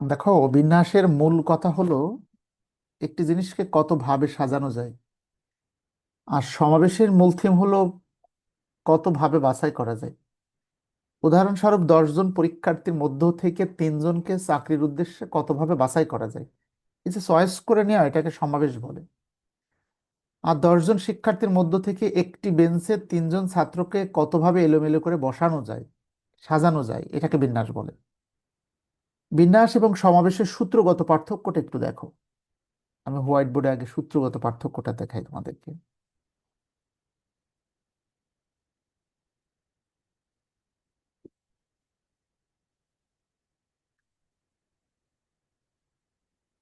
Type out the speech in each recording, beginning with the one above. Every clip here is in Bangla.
দেখো, বিন্যাসের মূল কথা হলো একটি জিনিসকে কতভাবে সাজানো যায়। আর সমাবেশের মূল থিম হলো কতভাবে বাছাই করা যায়। উদাহরণস্বরূপ দশজন পরীক্ষার্থীর মধ্য থেকে তিনজনকে চাকরির উদ্দেশ্যে কতভাবে বাছাই করা যায়। এই যে চয়েস করে নেওয়া এটাকে সমাবেশ বলে। আর দশজন শিক্ষার্থীর মধ্য থেকে একটি বেঞ্চে তিনজন ছাত্রকে কতভাবে এলোমেলো করে বসানো যায়, সাজানো যায়, এটাকে বিন্যাস বলে। বিন্যাস এবং সমাবেশের সূত্রগত পার্থক্যটা একটু দেখো। আমি হোয়াইট বোর্ডে আগে সূত্রগত পার্থক্যটা দেখাই তোমাদেরকে।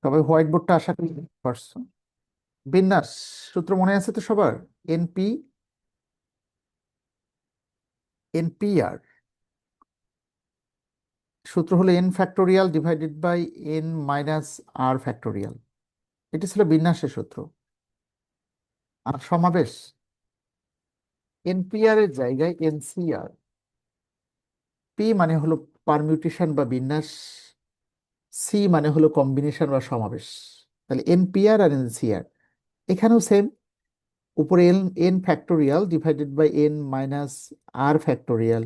সবাই হোয়াইট বোর্ডটা আশা করি পারছ। বিন্যাস, সূত্র মনে আছে তো সবার? NP, NPR. সূত্র হলো N factorial divided by N minus R factorial এটি ছিল বিন্যাসের সূত্র। আর সমাবেশ। এনপিআর এর জায়গায় এনসিআর পি মানে হলো পারমিউটেশন বা বিন্যাস। সি মানে হলো কম্বিনেশন বা সমাবেশ। তাহলে এনপিআর আর এনসিআর এখানেও সেম উপরে N N factorial divided by N minus R factorial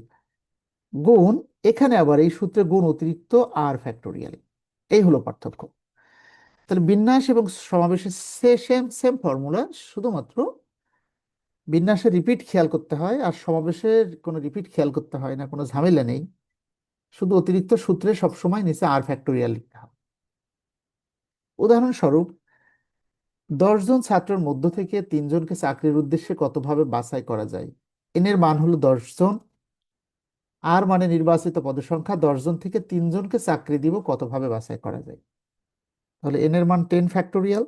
গুণ এখানে আবার এই সূত্রে গুণ অতিরিক্ত আর ফ্যাক্টোরিয়াল এই হলো পার্থক্য। তাহলে বিন্যাস এবং সমাবেশের সেম সেম ফর্মুলা শুধুমাত্র বিন্যাসের রিপিট খেয়াল করতে হয় আর সমাবেশের কোনো রিপিট খেয়াল করতে হয় না, কোনো ঝামেলা নেই। শুধু অতিরিক্ত সূত্রে সবসময় নিচে আর ফ্যাক্টোরিয়াল লিখতে হবে। উদাহরণস্বরূপ দশজন ছাত্রের মধ্য থেকে তিনজনকে চাকরির উদ্দেশ্যে কতভাবে বাছাই করা যায়? এনের মান হলো দশজন আর মানে নির্বাচিত পদের সংখ্যা দশজন থেকে তিনজনকে চাকরি দিব, কতভাবে বাছাই করা যায়? তাহলে এন এর মান টেন ফ্যাক্টোরিয়াল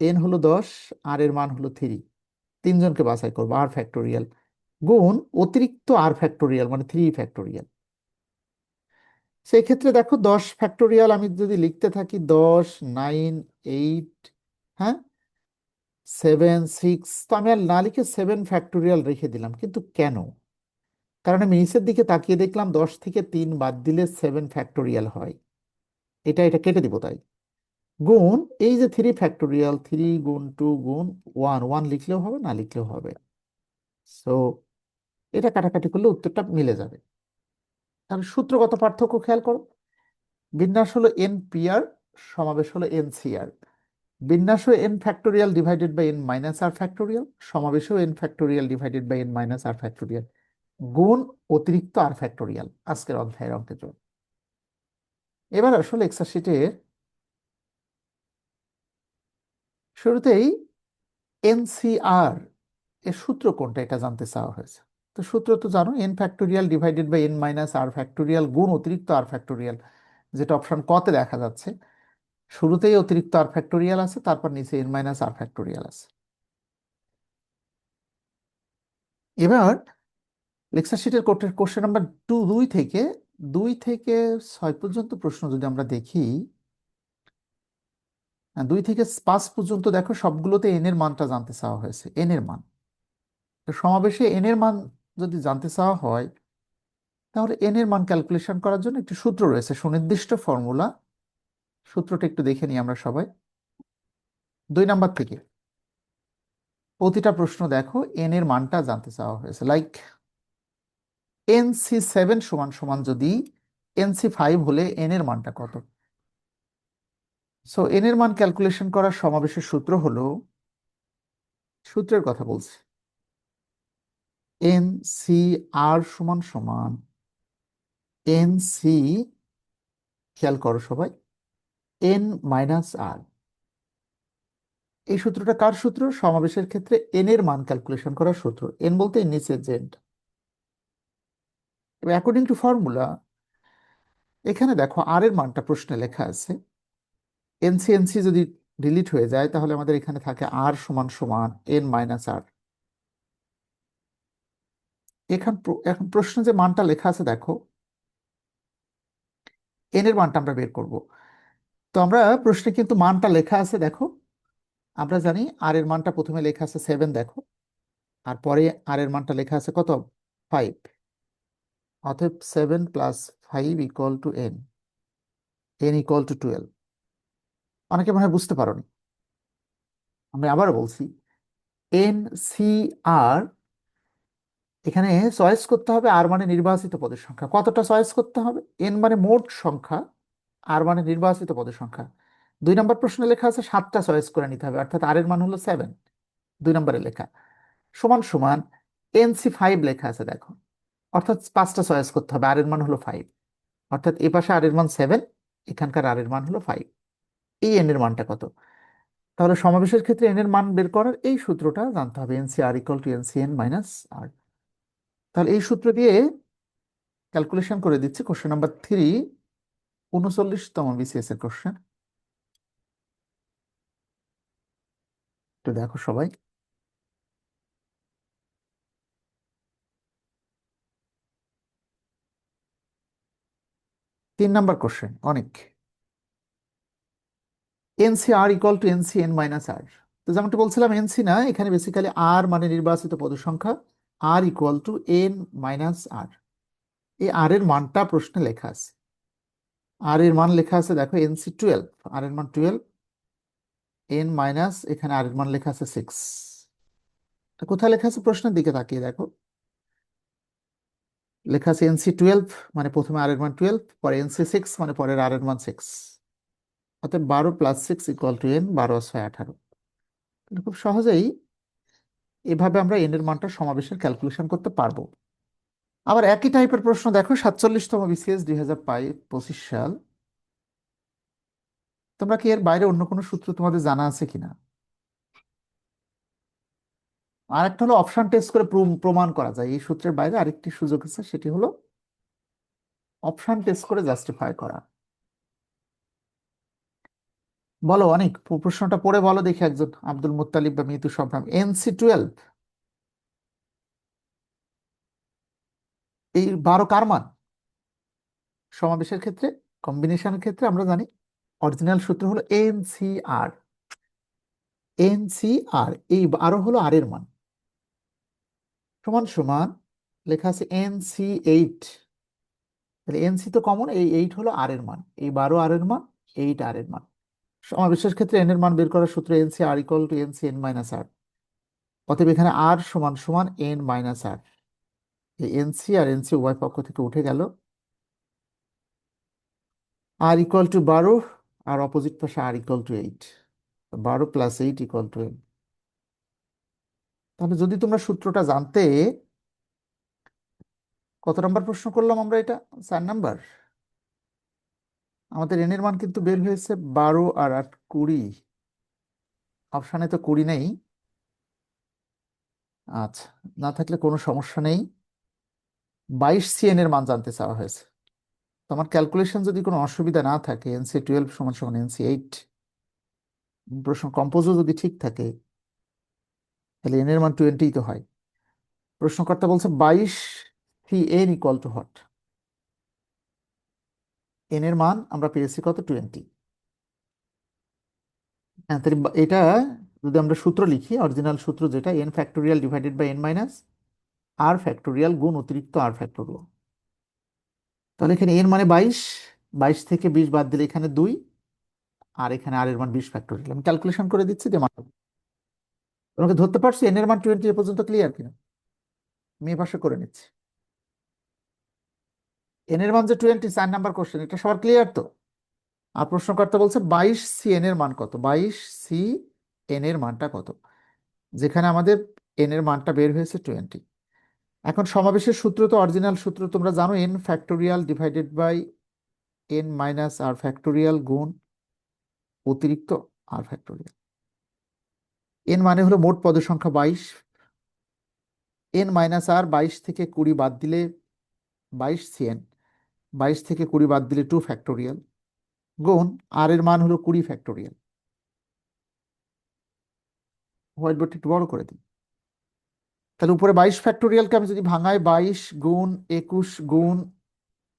এন হলো দশ আর এর মান হলো থ্রি তিনজনকে বাছাই করব আর ফ্যাক্টোরিয়াল গুণ অতিরিক্ত আর ফ্যাক্টোরিয়াল মানে থ্রি ফ্যাক্টোরিয়াল সেই ক্ষেত্রে দেখো দশ ফ্যাক্টোরিয়াল আমি যদি লিখতে থাকি, দশ নাইন এইট হ্যাঁ? সেভেন সিক্স তো আমি আর না লিখে সেভেন ফ্যাক্টোরিয়াল রেখে দিলাম, কিন্তু কেন? কারণ আমি নিচের দিকে তাকিয়ে দেখলাম দশ থেকে তিন বাদ দিলে সেভেন ফ্যাক্টোরিয়াল হয়। এটা এটা কেটে দিব তাই। গুণ, এই যে থ্রি ফ্যাক্টোরিয়াল থ্রি গুণ টু গুণ ওয়ান ওয়ান লিখলেও হবে, না লিখলেও হবে। সো এটা কাটাকাটি করলে উত্তরটা মিলে যাবে। তাহলে সূত্রগত পার্থক্য খেয়াল করো। বিন্যাস হলো এন পিআর সমাবেশ হলো এন সিআর বিন্যাস N factorial divided by N minus R factorial সমাবেশও N factorial divided by N minus R factorial গুণ অতিরিক্ত আর ফ্যাক্টোরিয়াল আজকের অধ্যায়ের অঙ্কের জন্য। এবার আসলে এক্সার শিটের শুরুতেই এনসিআর এর সূত্র কোনটা এটা জানতে চাওয়া হয়েছে। তো সূত্র তো জানো N factorial divided by N minus R factorial গুণ অতিরিক্ত আর ফ্যাক্টোরিয়াল যেটা অপশন কতে দেখা যাচ্ছে। শুরুতেই অতিরিক্ত আর ফ্যাক্টোরিয়াল আছে, তারপর নিচে এন মাইনাস আর ফ্যাক্টোরিয়াল আছে। এবার লেকচার শিটের কোশ্চেন নাম্বার টু দুই থেকে দুই থেকে ছয় পর্যন্ত প্রশ্ন যদি আমরা দেখি দুই থেকে পাঁচ পর্যন্ত দেখো সবগুলোতে এন এর মানটা জানতে চাওয়া হয়েছে এন এর মান। তো সমাবেশে এন এর মান যদি জানতে চাওয়া হয়, তাহলে এন এর মান ক্যালকুলেশন করার জন্য একটি সূত্র রয়েছে, সুনির্দিষ্ট ফর্মুলা সূত্রটা একটু দেখে নিই আমরা সবাই। দুই নাম্বার থেকে, প্রতিটা প্রশ্ন দেখো এন এর মানটা জানতে চাওয়া হয়েছে লাইক এন সি সেভেন সমান সমান যদি এন সি ফাইভ হলে এন এর মানটা কত? সো এন এর মান ক্যালকুলেশন করার সমাবেশের সূত্র হলো, সূত্রের কথা বলছি। এন সি আর সমান সমান এন সি, খেয়াল করো সবাই, এন মাইনাস আর। এই সূত্রটা কার সূত্র? সমাবেশের ক্ষেত্রে এন এর মান ক্যালকুলেশন করার সূত্র। এন বলতে নিচের অ্যাকর্ডিং টু ফর্মুলা এখানে দেখো আর এর মানটা প্রশ্নে লেখা আছে। এনসি এনসি যদি ডিলিট হয়ে যায়, তাহলে আমাদের এখানে থাকে আর সমান সমান এন মাইনাস আর এখান এখন প্রশ্নে যে মানটা লেখা আছে, দেখো। এন এর মানটা আমরা বের করব। তো আমরা প্রশ্নে কিন্তু মানটা লেখা আছে, দেখো। আমরা জানি আর এর মানটা প্রথমে লেখা আছে সেভেন দেখো। আর পরে আর এর মানটা লেখা আছে কত? ফাইভ অতএব seven plus five equal to N N equal to twelve অনেকে মনে হয় বুঝতে পারোনি। আমি আবার বলছি এন সি আর এখানে চয়েস করতে হবে আর মানে নির্বাচিত পদের সংখ্যা। কতটা চয়েস করতে হবে? এন মানে মোট সংখ্যা আর মানে নির্বাচিত পদের সংখ্যা। দুই নম্বর প্রশ্নে লেখা আছে সাতটা চয়েস করে নিতে হবে, অর্থাৎ আর এর মান হলো সেভেন দুই নম্বরে লেখা। সমান সমান এন সি ফাইভ লেখা আছে, দেখো। অর্থাৎ পাঁচটা চয়েস করতে হবে, আর এর মান হলো ফাইভ অর্থাৎ এ পাশে আর এর মান সেভেন এখানকার আর এর মান হলো ফাইভ এই এন এর মানটা কত? তাহলে সমাবেশের ক্ষেত্রে এন এর মান বের করার এই সূত্রটা জানতে হবে N C R equal to N C N minus R তাহলে এই সূত্র দিয়ে ক্যালকুলেশন করে দিচ্ছি কোশ্চেন নাম্বার থ্রি উনচল্লিশতম বিসিএস এর কোশ্চেন একটু দেখো সবাই। তিন নাম্বার কোশ্চেন অনেক। NC R equal to NC N minus R তো যেমনটা বলছিলাম এনসি না, এখানে বেসিক্যালি আর মানে নির্বাচিত পদ সংখ্যা R equal to N minus R এই আর এর মানটা প্রশ্নে লেখা আছে। আর এর মান লেখা আছে, দেখো এনসি টুয়েলভ আর এর মান টুয়েলভ এন মাইনাস এখানে আর এর মান লেখা আছে সিক্স কোথায় লেখা আছে? প্রশ্নের দিকে তাকিয়ে দেখো। লেখা আছে এনসি টুয়েলভ মানে প্রথমে আর এর মান টুয়েলভ পরে এনসি সিক্স মানে পরের আর এর মান সিক্স অর্থাৎ বারো plus six equal to N বারো ছয় আঠারো। খুব সহজেই এভাবে আমরা এন এর মানটা সমাবেশের ক্যালকুলেশন করতে পারব। আবার একই টাইপের প্রশ্ন দেখো, সাতচল্লিশতম বিসিএস দুই হাজার পঁচিশ সাল। তোমরা কি এর বাইরে অন্য কোনো সূত্র তোমাদের জানা আছে কিনা? আর একটা হলো অপশন টেস্ট করে প্রমাণ করা যায়। এই সূত্রের বাইরে আরেকটি সুযোগ আছে, সেটি হলো অপশন টেস্ট করে জাস্টিফাই করা। বলো, অনেক প্রশ্নটা পড়ে বলো দেখি একজন। আব্দুল মুত্তালিব বা মিতু শবনম এনসি টুয়েলভ এই বারো কার মান? সমাবেশের ক্ষেত্রে কম্বিনেশনের ক্ষেত্রে আমরা জানি অরিজিনাল সূত্র হলো N C R N C R এই বারো হলো আর এর মান। সমান সমান লেখা আছে এন সি এইট তাহলে এন সি তো কমন এই এইট হলো আর এর মান। এই বারো আর এর মান এইট আর এর মান। সমাবেশের ক্ষেত্রে এন এর মান বের করার সূত্র N C R equal to N C N minus R অতএব এখানে আর সমান সমান এন মাইনাস আর এই N C R N C উভয় পক্ষ থেকে উঠে গেল। আর ইকুয়াল টু বারো, আর অপোজিট পাশে আর ইকুয়াল টু এইট বারো plus eight equal to N তাহলে যদি তোমরা সূত্রটা জানতে, কত নাম্বার প্রশ্ন করলাম আমরা এটা? চার নাম্বার। আমাদের এন এর মান কিন্তু বের হয়েছে বারো আর আট কুড়ি। অপশানে তো কুড়ি নেই। আচ্ছা না থাকলে কোনো সমস্যা নেই। বাইশ সি এন এর মান জানতে চাওয়া হয়েছে। তোমার ক্যালকুলেশন যদি কোনো অসুবিধা না থাকে এনসি টুয়েলভ সমান সমান এনসি এইট, প্রশ্ন কম্পোজও যদি ঠিক থাকে তাহলে এন এর মান টোয়েন্টি তো হয়। প্রশ্নকর্তা বলছে বাইশ সি এন ইকুয়াল টু হট এন এর মান আমরা পেয়েছি কত? টোয়েন্টি হ্যাঁ তাহলে এটা যদি আমরা সূত্র লিখি অরিজিনাল সূত্র যেটা N factorial divided by N minus R factorial গুণ অতিরিক্ত আর ফ্যাক্টোরিয়াল তাহলে এখানে এন মানে বাইশ বাইশ থেকে বিশ বাদ দিলে এখানে দুই, আর এখানে আর এর মান বিশ ফ্যাক্টোরিয়াল আমি ক্যালকুলেশন করে দিচ্ছি যে মান তোমাকে ধরতে পারছি এন এর মান টোয়েন্টি এ পর্যন্ত ক্লিয়ার কিনা? এ পাশে করে নিচ্ছি। এন এর মান যে টোয়েন্টি চার নাম্বার কোশ্চেন এটা সবার ক্লিয়ার তো? আর প্রশ্নকর্তা বলছে, বাইশ সি এন এর মান কত? বাইশ সি এন এর মানটা কত? যেখানে আমাদের এন এর মানটা বের হয়েছে টোয়েন্টি এখন সমাবেশের সূত্র তো অরিজিনাল সূত্র, তোমরা জানো N factorial divided by N minus R factorial গুণ অতিরিক্ত আর ফ্যাক্টোরিয়াল এন মানে হলো মোট পদের সংখ্যা বাইশ। এন মাইনাস আর বাইশ থেকে কুড়ি বাদ দিলে বাইশ সিএন বাইশ থেকে কুড়ি বাদ দিলে টু ফ্যাক্টোরিয়াল গুণ আর এর মান হলো কুড়ি ফ্যাক্টোরিয়াল হোয়াইট বোর্ডটি একটু বড় করে দিই। তাহলে উপরে বাইশ ফ্যাক্টোরিয়ালকে আমি যদি ভাঙাই বাইশ গুণ একুশ গুণ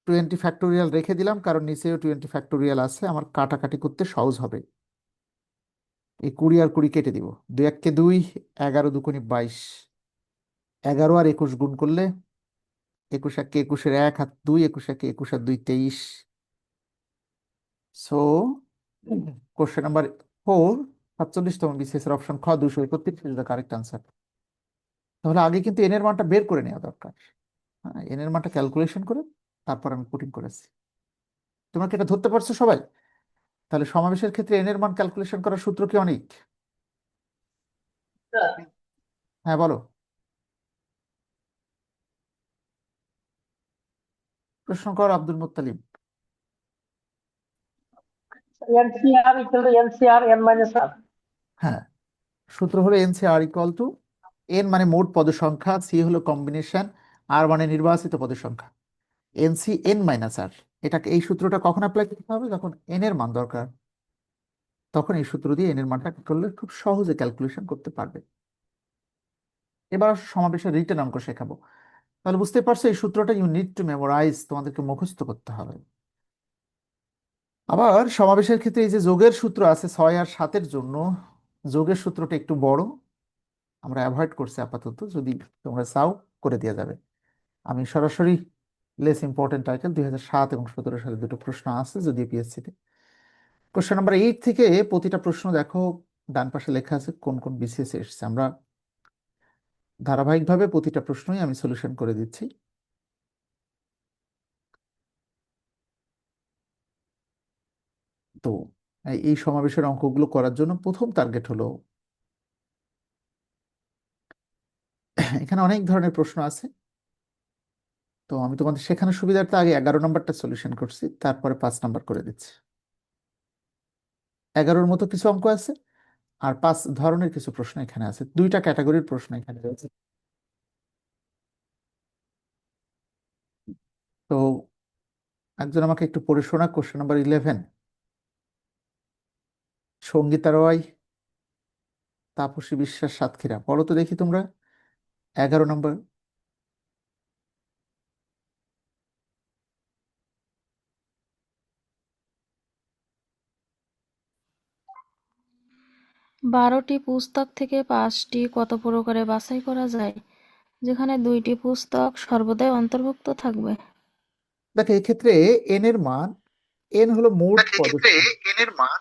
টোয়েন্টি ফ্যাক্টোরিয়াল রেখে দিলাম, কারণ নিচেও টোয়েন্টি ফ্যাক্টোরিয়াল আছে, আমার কাটাকাটি করতে সহজ হবে। এই কুড়ি আর কুড়ি কেটে দিব। দুই এককে দুই, এগারো দুকোনি বাইশ। এগারো আর একুশ গুণ করলে একুশ একে একুশের এক হাত দুই, একুশ একে একুশ আর দুই তেইশ। সো কোশ্চেন নাম্বার ফোর সাতচল্লিশতম বিসিএস এর অপশন খ দুশো একত্রিশ ইজ দ্য কারেক্ট আনসার তাহলে আগে কিন্তু এন এর মানটা বের করে নেওয়া দরকার। হ্যাঁ এন এর মানটা ক্যালকুলেশন করে, তারপর আমি পুটিং করেছি। তোমরা কি এটা ধরতে পারছ সবাই? তাহলে সমাবেশের ক্ষেত্রে এন এর মান ক্যালকুলেশন করার সূত্র কি অনেক? হ্যাঁ বলো। প্রশ্ন কর আব্দুল R. হ্যাঁ সূত্র হলো N C R equal to N মানে মোট পদসংখ্যা সি হলো কম্বিনেশন আর মানে নির্বাচিত পদসংখ্যা। N C N minus R এটাকে, এই সূত্রটা কখন অ্যাপ্লাই করতে হবে? যখন এন এর মান দরকার, তখন এই সূত্র দিয়ে এন এর মানটা করলে খুব সহজে ক্যালকুলেশন করতে পারবে। এবার সমাবেশের রিটেন অঙ্ক শেখাবো। তাহলে বুঝতে পারছ, এই সূত্রটা ইউ নিড টু মেমোরাইজ তোমাদেরকে মুখস্থ করতে হবে। আবার সমাবেশের ক্ষেত্রে এই যে যোগের সূত্র আছে ছয় আর সাতের জন্য, যোগের সূত্রটা একটু বড়। আমরা অ্যাভয়েড করছি আপাতত, যদি তোমরা চাও, করে দেওয়া যাবে। আমি সরাসরি লেস ইম্পর্টেন্ট টাইটেল দুই সাত এবং সতেরো সালে দুটো প্রশ্ন আছে যদি পিএসসিতে কোশ্চেন নাম্বার এইট থেকে প্রতিটা প্রশ্ন দেখো, ডান পাশে লেখা আছে কোন কোন বিসিএস এসেছে। আমরা ধারাবাহিকভাবে প্রতিটা প্রশ্নই আমি সলিউশন করে দিচ্ছি। তো এই সমাবেশের অঙ্কগুলো করার জন্য প্রথম টার্গেট হলো, এখানে অনেক ধরনের প্রশ্ন আছে। তো আমি তোমাদের শেখানোর সুবিধার্থে আগে এগারো নম্বরটা সলিউশন করছি, তারপরে পাঁচ নাম্বার করে দিচ্ছি। এগারোর মতো কিছু অঙ্ক আছে, আর পাঁচ ধরনের কিছু প্রশ্ন এখানে আছে, দুইটা ক্যাটাগরির প্রশ্ন এখানে রয়েছে। তো একজন আমাকে একটু পড়ে শোনা question number eleven Sangeeta Roy, Tapasi Biswas Satkhira পড়ো তো দেখি তোমরা। এগারো নম্বর বারোটি পুস্তক থেকে পাঁচটি কত প্রকারে বাছাই করা যায়? যেখানে দুইটি পুস্তক সর্বদাই অন্তর্ভুক্ত থাকবে। দেখো এক্ষেত্রে এন এর মান এন হলো মোট পদসংখ্যা এন এর মান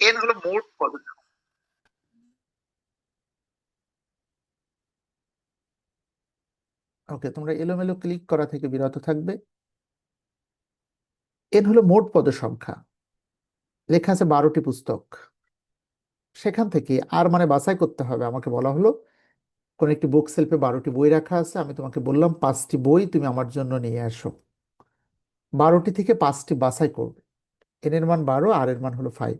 এন হলো মোট পদসংখ্যা ওকে তোমরা এলোমেলো ক্লিক করা থেকে বিরত থাকবে। এন হলো মোট পদসংখ্যা। লেখা আছে বারোটি পুস্তক। সেখান থেকে আর মানে বাছাই করতে হবে। আমাকে বলা হলো, কোন একটি বুক সেলফে বারোটি বই রাখা আছে, আমি তোমাকে বললাম পাঁচটি বই তুমি আমার জন্য নিয়ে আসো বারোটি থেকে পাঁচটি বাছাই করবে। এন এর মান বারো আর এর মান হলো ফাইভ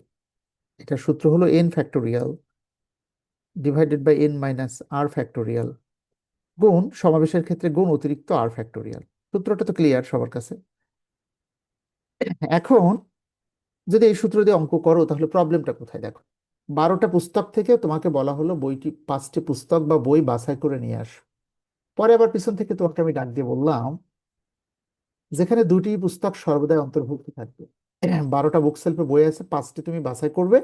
এটা সূত্র হলো N factorial divided by N minus R factorial গুণ সমাবেশের ক্ষেত্রে গুণ অতিরিক্ত আর ফ্যাক্টোরিয়াল সূত্রটা তো ক্লিয়ার সবার কাছে। এখন যদি এই সূত্র দিয়ে অঙ্ক করো, তাহলে প্রবলেমটা কোথায়? দেখো। বারোটা পুস্তক থেকে তোমাকে বলা হলো বইটি, পাঁচটি পুস্তক বা বই বাছাই করে নিয়ে আসো। পরে আবার পিছন থেকে তোমাকে আমি ডাক দিয়ে বললাম, যেখানে দুটি পুস্তক সর্বদাই অন্তর্ভুক্ত থাকবে। বারোটা বুক সেলফে বই আছে, পাঁচটি তুমি বাছাই করবে।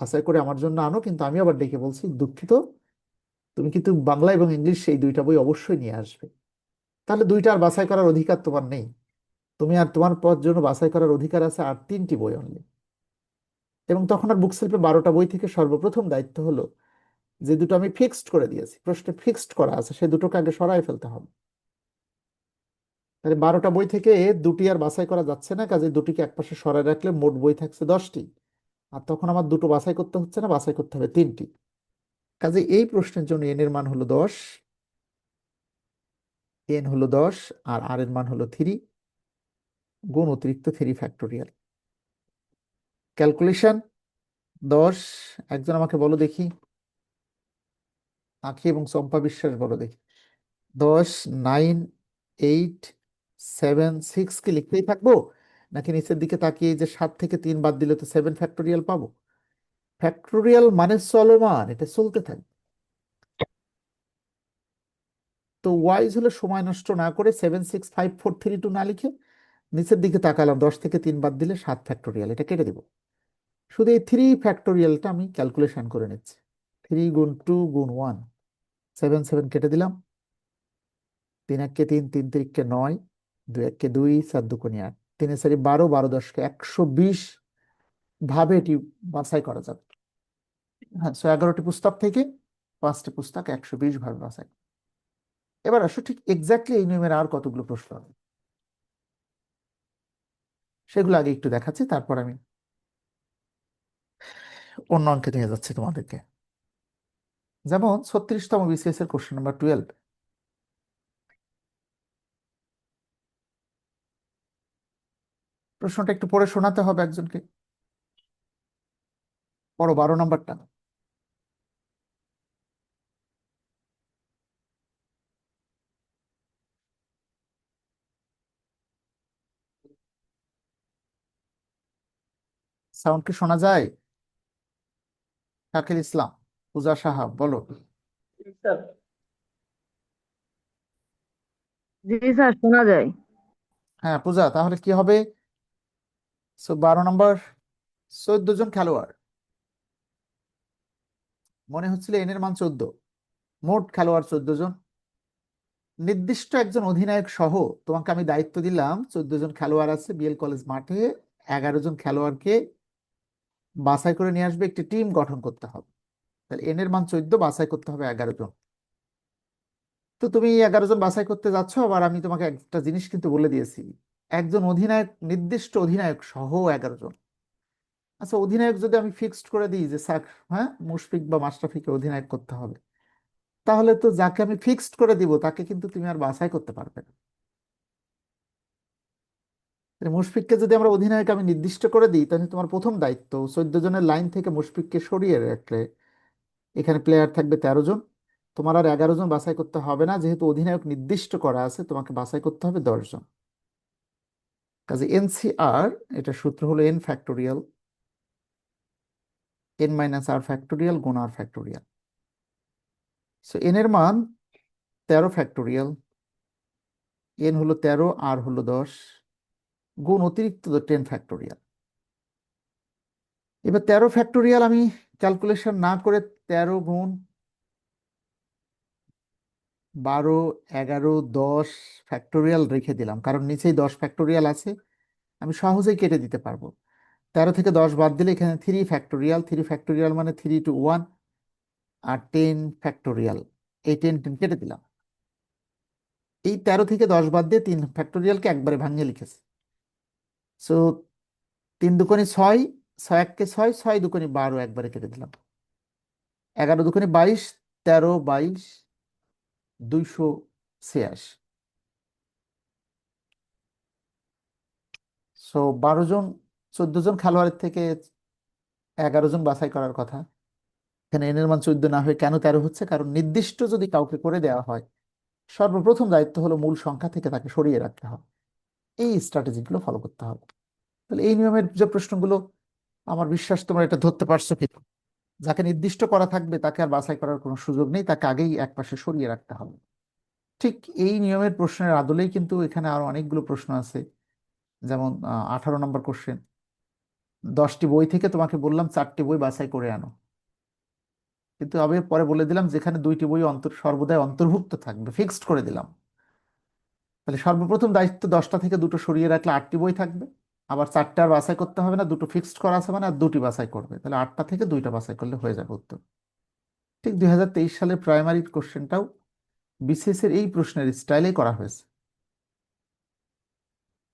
বাছাই করে আমার জন্য আনো, কিন্তু আমি আবার ডেকে বলছি, দুঃখিত, তুমি কিন্তু বাংলা এবং ইংলিশ এই দুইটা বই অবশ্যই নিয়ে আসবে। তাহলে দুইটা আর বাছাই করার অধিকার তোমার নেই। তুমি আর তোমার পর জন্য বাছাই করার অধিকার আছে আর তিনটি বই অনলি এবং তখন আর বুক সেলফে বারোটা বই থেকে সর্বপ্রথম দায়িত্ব হলো যে দুটো আমি ফিক্সড করে দিয়েছি। প্রশ্নে ফিক্সড করা আছে সেই দুটোকে আগে সরাই ফেলতে হবে। তাহলে বারোটা বই থেকে দুটি আর বাছাই করা যাচ্ছে না, কাজে দুটিকে একপাশে সরাই রাখলে মোট বই থাকছে দশটি। আর তখন আমার দুটো বাছাই করতে হচ্ছে না, বাছাই করতে হবে তিনটি। কাজে এই প্রশ্নের জন্য এন এর মান হলো দশ এন হলো দশ, আর আর এর মান হলো থ্রি গুণ অতিরিক্ত থ্রি ফ্যাক্টোরিয়াল ক্যালকুলেশন দশ, একজন আমাকে বলো দেখি। আঁখি এবং চম্পা বিশ্বাস বলো দেখি। দশ, নাইন, এইট, সেভেন, সিক্স কি লিখতেই থাকব? নাকি নিচের দিকে তাকিয়ে যে সাত থেকে তিন বাদ দিলে তো সেভেন ফ্যাক্টোরিয়াল পাবো? ফ্যাক্টোরিয়াল মানে চলমান, এটা চলতে থাকবে তো ওয়াইজ হলে সময় নষ্ট না করে seven six five four three two না লিখে নিচের দিকে তাকালাম, দশ থেকে তিন বাদ দিলে সাত ফ্যাক্টোরিয়াল এটা কেটে দেব। শুধু এই থ্রি ফ্যাক্টোরিয়ালটা আমি ক্যালকুলেশন করে নিচ্ছি। থ্রি গুণ টু গুণ ওয়ান সেভেন সেভেন কেটে দিলাম। তিন এককে তিন তিন তিরিককে নয়, দুই এককে দুই চার দুকোনি আট। তিনে চারি বারো বারো দশকে একশো বিশ ভাবে এটি বাছাই করা যাবে। হ্যাঁ সো এগারোটি পুস্তক থেকে পাঁচটি পুস্তক একশো বিশ ভাবে বাছাই। এবার আসো ঠিক এক্স্যাক্টলি এই নিয়মের আর কতগুলো প্রশ্ন হবে সেগুলো আগে একটু দেখাচ্ছি, তারপর আমি অন্য অঙ্কে নিয়ে যাচ্ছি তোমাদেরকে। যেমন ছত্রিশতম বিসিএস এর কোশ্চেন নাম্বার টুয়েলভ প্রশ্নটা একটু পড়ে শোনাতে হবে একজনকে। পড়ো বারো নম্বরটা। সাউন্ড কি শোনা যায়? শাকিল ইসলাম পূজা সাহা বলো। জি স্যার। শোনা যায়। হ্যাঁ পূজা তাহলে কি হবে? সো বারো নম্বর চোদ্দ জন খেলোয়াড়। মনে হচ্ছিল এন এর মান চোদ্দ। মোট খেলোয়াড় চোদ্দ জন। নির্দিষ্ট একজন অধিনায়ক সহ তোমাকে আমি দায়িত্ব দিলাম চোদ্দ জন খেলোয়াড় আছে বিএল কলেজ মাঠে এগারো জন খেলোয়াড়কে বাছাই করে নিয়ে আসবে, একটি টিম গঠন করতে হবে। তাহলে এন এর মান চোদ্দ, বাছাই করতে হবে এগারো জন। তো তুমি এগারো জন বাছাই করতে যাচ্ছ, আবার আমি তোমাকে একটা জিনিস কিন্তু বলে দিয়েছি। একজন অধিনায়ক, নির্দিষ্ট অধিনায়ক সহ এগারো জন। আচ্ছা অধিনায়ক যদি আমি ফিক্সড করে দিই যে, স্যার হ্যাঁ মুশফিক বা মাশরাফিকে অধিনায়ক করতে হবে, তাহলে তো যাকে আমি ফিক্সড করে দিব, তাকে কিন্তু তুমি আর বাছাই করতে পারবে না। মুশফিককে যদি আমরা অধিনায়ক আমি নির্দিষ্ট করে দিই, তাহলে তোমার প্রথম দায়িত্ব চোদ্দ জনের লাইন থেকে মুশফিককে সরিয়ে রাখলে। এখানে প্লেয়ার থাকবে তেরো জন। তোমার আর এগারো জন বাছাই করতে হবে না, যেহেতু অধিনায়ক নির্দিষ্ট করা আছে, তোমাকে বাছাই করতে হবে দশ জন। কাজে এনসিআর এটা সূত্র হলো N factorial. N minus R factorial গুণ আর ফ্যাক্টোরিয়াল। সো এন এর মান তেরো ফ্যাক্টোরিয়াল। এন হলো তেরো, আর হলো দশ। গুণ অতিরিক্ত টেন ফ্যাক্টোরিয়াল এবার তেরো ফ্যাক্টোরিয়াল আমি ক্যালকুলেশন না করে তেরো গুণ বারো, এগারো, দশ ফ্যাক্টোরিয়াল রেখে দিলাম, কারণ নিচেই দশ ফ্যাক্টোরিয়াল আছে, আমি সহজেই কেটে দিতে পারব। তেরো থেকে দশ বাদ দিলে এখানে থ্রি ফ্যাক্টোরিয়াল থ্রি ফ্যাক্টোরিয়াল মানে থ্রি টু ওয়ান আর টেন ফ্যাক্টোরিয়াল এই টেন টেন কেটে দিলাম। এই তেরো থেকে দশ বাদ দিয়ে তিন ফ্যাক্টোরিয়ালকে একবারে ভাঙিয়ে লিখেছি। সো তিন দুকোনি ছয় ছয় এককে ছয় ছয় দুকোনি বারো একবারে কেটে দিলাম। এগারো দুকোনি বাইশ, তেরো বাইশ, দুইশো ছিয়াশি। সো বারো জন, চোদ্দ জন খেলোয়াড়ের থেকে এগারো জন বাছাই করার কথা। এখানে এনের মান চোদ্দ না হয়ে কেন তেরো হচ্ছে? কারণ নির্দিষ্ট যদি কাউকে করে দেওয়া হয়, সর্বপ্রথম দায়িত্ব হলো মূল সংখ্যা থেকে তাকে সরিয়ে রাখতে হবে। এই স্ট্র্যাটেজিগুলো ফলো করতে হবে। তাহলে এই নিয়মের যে প্রশ্নগুলো, আমার বিশ্বাস তোমরা এটা ধরতে পারছ কি যাকে নির্দিষ্ট করা থাকবে তাকে আর বাছাই করার কোনো সুযোগ নেই, তাকে আগেই একপাশে সরিয়ে রাখতে হবে। ঠিক এই নিয়মের প্রশ্নের আদলেই কিন্তু এখানে আরও অনেকগুলো প্রশ্ন আছে। যেমন আঠারো নম্বর কোশ্চেন দশটি বই থেকে তোমাকে বললাম চারটি বই বাছাই করে আনো। কিন্তু আমি পরে বলে দিলাম যেখানে দুইটি বই অন্তর, সর্বদাই অন্তর্ভুক্ত থাকবে ফিক্সড করে দিলাম। তাহলে সর্বপ্রথম দায়িত্ব দশটা থেকে দুটো সরিয়ে রাখলে আটটি বই থাকবে। আবার চারটে আর বাছাই করতে হবে না, দুটো ফিক্সড করা আছে মানে আর দুটি বাছাই করবে। তাহলে আটটা থেকে দুইটা বাছাই করলে হয়ে যাবে উত্তর। ঠিক দুই হাজার তেইশ সালের প্রাইমারি কোশ্চেনটাও বিসিএস এর এই প্রশ্নের স্টাইলেই করা হয়েছে।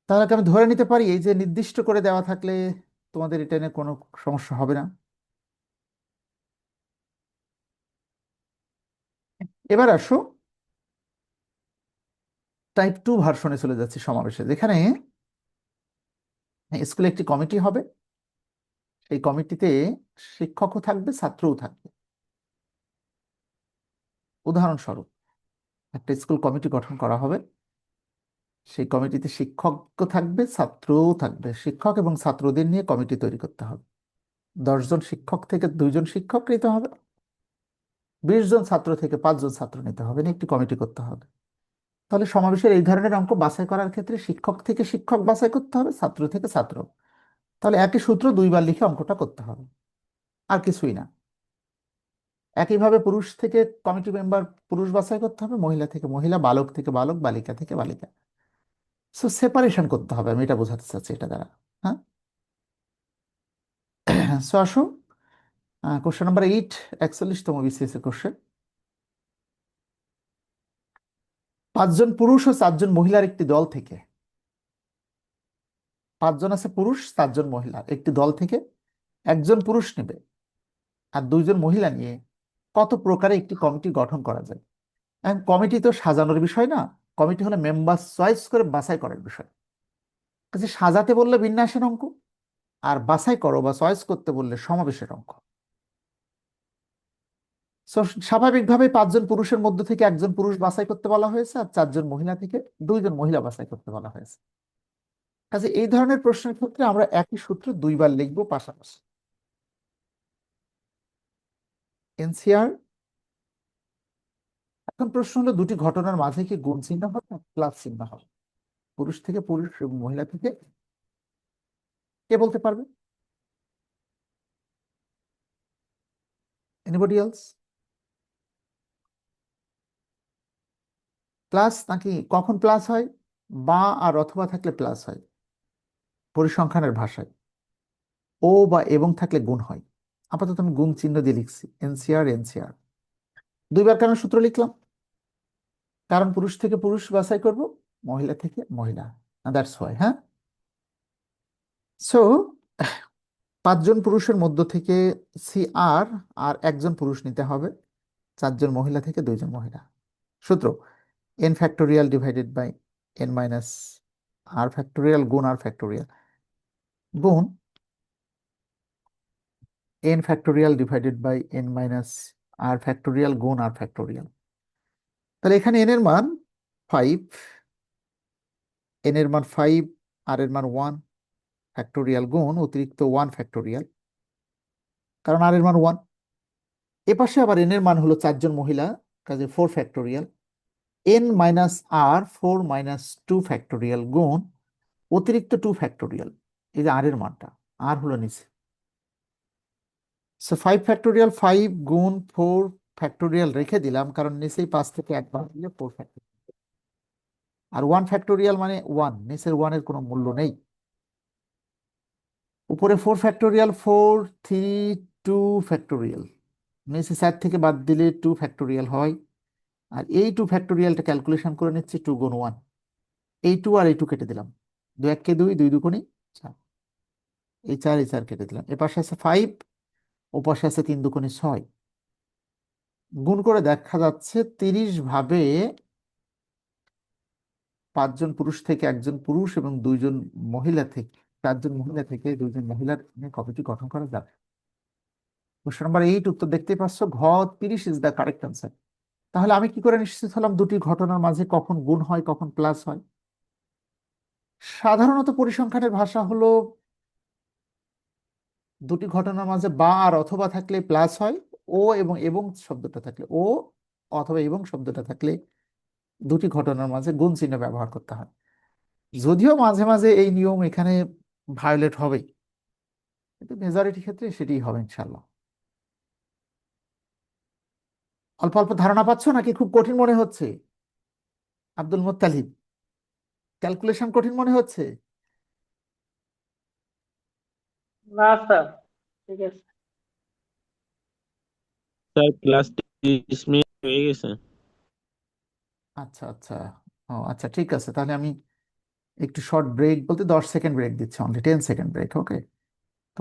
তাহলে আমি ধরে নিতে পারি, এই যে নির্দিষ্ট করে দেওয়া থাকলে তোমাদের এটা নিয়ে কোনো সমস্যা হবে না। এবার আসো। টাইপ টু ভার্সনে চলে যাচ্ছি সমাবেশে। যেখানে স্কুলে একটি কমিটি হবে। সেই কমিটিতে শিক্ষকও থাকবে, ছাত্রও থাকবে। উদাহরণস্বরূপ, একটা স্কুল কমিটি গঠন করা হবে। সেই কমিটিতে শিক্ষকও থাকবে, ছাত্রও থাকবে। শিক্ষক এবং ছাত্রদের নিয়ে কমিটি তৈরি করতে হবে। দশজন শিক্ষক থেকে দুইজন শিক্ষক নিতে হবে। বিশ জন ছাত্র থেকে পাঁচজন ছাত্র নিতে হবে। একটি কমিটি করতে হবে। তাহলে সমাবেশের এই ধরনের অঙ্ক বাছাই করার ক্ষেত্রে শিক্ষক থেকে শিক্ষক বাছাই করতে হবে, ছাত্র থেকে ছাত্র। তাহলে একই সূত্র দুইবার লিখে অঙ্কটা করতে হবে। আর কিছুই না। একইভাবে পুরুষ থেকে কমিটি মেম্বার পুরুষ বাছাই করতে হবে, মহিলা থেকে মহিলা, বালক থেকে বালক, বালিকা থেকে বালিকা। সো সেপারেশন করতে হবে। আমি এটা বোঝাতে চাচ্ছি এটা দ্বারা। হ্যাঁ? সো আসুন। কোশ্চেন নাম্বার এইট একচল্লিশতম বিসিএস কোশ্চেন পাঁচজন পুরুষ ও চারজন মহিলার একটি দল থেকে। পাঁচজন আছে পুরুষ, চারজন মহিলা একটি দল থেকে একজন পুরুষ নেবে আর দুইজন মহিলা নিয়ে কত প্রকারে একটি কমিটি গঠন করা যায়। এখন কমিটি তো সাজানোর বিষয় না, কমিটি হলো মেম্বার চয়েস করে বাছাই করার বিষয়। কাজে সাজাতে বললে বিন্যাসের অঙ্ক আর বাছাই করো বা চয়েস করতে বললে সমাবেশের অঙ্ক। So, স্বাভাবিকভাবে পাঁচজন পুরুষের মধ্য থেকে একজন পুরুষ বাছাই করতে বলা হয়েছে আর চারজন মহিলা থেকে দুইজন মহিলা বাছাই করতে বলা হয়েছে। কাজে এই ধরনের প্রশ্নের ক্ষেত্রে আমরা একই সূত্র দুইবার লিখব পাশাপাশি। এনসিআর এখন প্রশ্ন হলো দুটি ঘটনার মাঝে কি গুণ চিহ্ন হবে প্লাস চিহ্ন হবে? পুরুষ থেকে পুরুষ এবং মহিলা থেকে কে বলতে পারবে? এনিবডি এলস প্লাস নাকি কখন প্লাস হয়? বা আর অথবা থাকলে প্লাস হয়। পরিসংখ্যানের ভাষায়। ও বা এবং থাকলে গুণ হয়। আপাতত আমি গুণ চিহ্ন দিয়ে লিখছি। এনসিআর এনসিআর দুইবার কেন সূত্র লিখলাম? কারণ পুরুষ থেকে পুরুষ বাছাই করব, মহিলা থেকে মহিলা। দ্যাটস হোয়াই হ্যাঁ? সো পাঁচজন পুরুষের মধ্য থেকে সি আর আর একজন পুরুষ নিতে হবে। চারজন মহিলা থেকে দুইজন মহিলা। সূত্র N factorial divided by N minus R factorial গুণ আর ফ্যাক্টোরিয়াল গুণ N factorial divided by N minus R factorial গুণ আর ফ্যাক্টোরিয়াল তাহলে এখানে এন এর মান ফাইভ এন এর মান ফাইভ আর এর মান ওয়ান ফ্যাক্টোরিয়াল গুণ অতিরিক্ত ওয়ান ফ্যাক্টোরিয়াল কারণ আর এর মান ওয়ান এপাশে আবার এন এর মান হলো চারজন মহিলা, কাজে four factorial N minus R four minus two factorial গুণ অতিরিক্ত টু ফ্যাক্টোরিয়াল এই যে আর এর মানটা আর হলো নিচে। সো ফাইভ ফ্যাক্টোরিয়াল ফাইভ গুণ ফোর ফ্যাক্টোরিয়াল রেখে দিলাম, কারণ নিচেই পাঁচ থেকে এক বাদ দিলে ফোর ফ্যাক্টোরিয়াল আর ওয়ান ফ্যাক্টোরিয়াল মানে ওয়ান নিচের ওয়ানের কোনো মূল্য নেই। উপরে four factorial four three two factorial নিচে চার থেকে বাদ দিলে টু ফ্যাক্টোরিয়াল হয়। আর এই টু ফ্যাক্টোরিয়ালটা ক্যালকুলেশন করে নিচ্ছি টু গুণ ওয়ান এই টু আর এই টু কেটে দিলাম। দু এককে দুই দুই দুগুণে চার। এই চার এই চার কেটে দিলাম। এপাশে আছে ফাইভ ও পাশে আছে তিন দুগুণে ছয়। গুণ করে দেখা যাচ্ছে তিরিশ ভাবে পাঁচজন পুরুষ থেকে একজন পুরুষ এবং দুইজন মহিলা থেকে, চারজন মহিলা থেকে দুইজন মহিলার কমিটি গঠন করা যাবে কোশ্চেন নাম্বার এইট উত্তর দেখতেই পাচ্ছ, ঘ তিরিশ ইজ দ্য কারেক্ট আনসার তাহলে আমি কি করে নিশ্চিত হলাম দুটি ঘটনার মাঝে কখন গুণ হয়, কখন প্লাস হয়? সাধারণত পরিসংখ্যানের ভাষা হলো দুটি ঘটনার মাঝে বা আর অথবা থাকলে প্লাস হয়, ও এবং এবং শব্দটা থাকলে, ও অথবা এবং শব্দটা থাকলে দুটি ঘটনার মাঝে গুণ চিহ্ন ব্যবহার করতে হয়। যদিও মাঝে মাঝে এই নিয়ম এখানে ভায়োলেট হবে কিন্তু মেজরিটি ক্ষেত্রে সেটি হবে ইনশাল্লাহ অল্প অল্প ধারণা পাচ্ছ নাকি খুব কঠিন মনে হচ্ছে? আব্দুল মোত্তালিব ক্যালকুলেশন কঠিন মনে হচ্ছে? না স্যার ঠিক আছে। স্যার ক্লাস তিরিশ মিনিট হয়ে গেছে। আচ্ছা আচ্ছা। ও আচ্ছা ঠিক আছে। তাহলে আমি একটু শর্ট ব্রেক বলতে দশ সেকেন্ড ব্রেক দিচ্ছি only ten second break okay